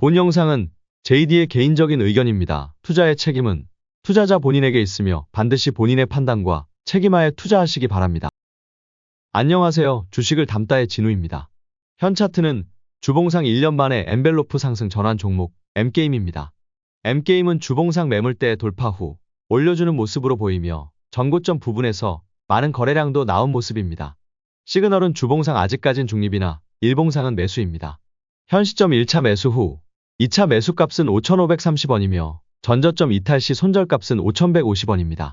본 영상은 JD의 개인적인 의견입니다. 투자의 책임은 투자자 본인에게 있으며 반드시 본인의 판단과 책임하에 투자하시기 바랍니다. 안녕하세요. 주식을 담다의 진우입니다. 현 차트는 주봉상 1년 만에 엔벨로프 상승 전환 종목 M게임입니다. M게임은 주봉상 매물대 돌파 후 올려주는 모습으로 보이며 전고점 부분에서 많은 거래량도 나온 모습입니다. 시그널은 주봉상 아직까진 중립이나 일봉상은 매수입니다. 현 시점 1차 매수 후 2차 매수값은 5,530원이며 전저점 이탈 시 손절값은 5,150원입니다.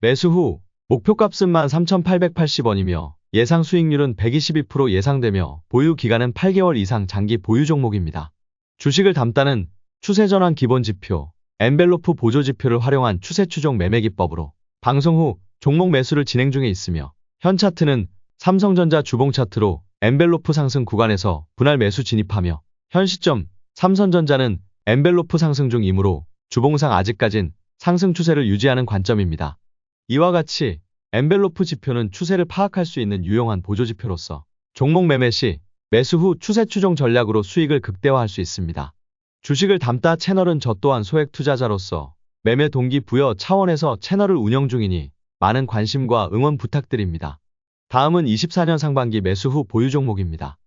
매수 후 목표값은 13,880원이며 예상 수익률은 122% 예상되며 보유 기간은 8개월 이상 장기 보유 종목입니다. 주식을 담다는 추세전환 기본지표, 엔벨로프 보조지표를 활용한 추세 추종 매매 기법으로 방송 후 종목 매수를 진행 중에 있으며 현 차트는 삼성전자 주봉 차트로 엔벨로프 상승 구간에서 분할 매수 진입하며 현 시점 삼성전자는 엔벨로프 상승 중이므로 주봉상 아직까진 상승 추세를 유지하는 관점입니다. 이와 같이 엔벨로프 지표는 추세를 파악할 수 있는 유용한 보조지표로서 종목 매매 시 매수 후 추세 추종 전략으로 수익을 극대화할 수 있습니다. 주식을 담다 채널은 저 또한 소액 투자자로서 매매 동기 부여 차원에서 채널을 운영 중이니 많은 관심과 응원 부탁드립니다. 다음은 24년 상반기 매수 후 보유 종목입니다.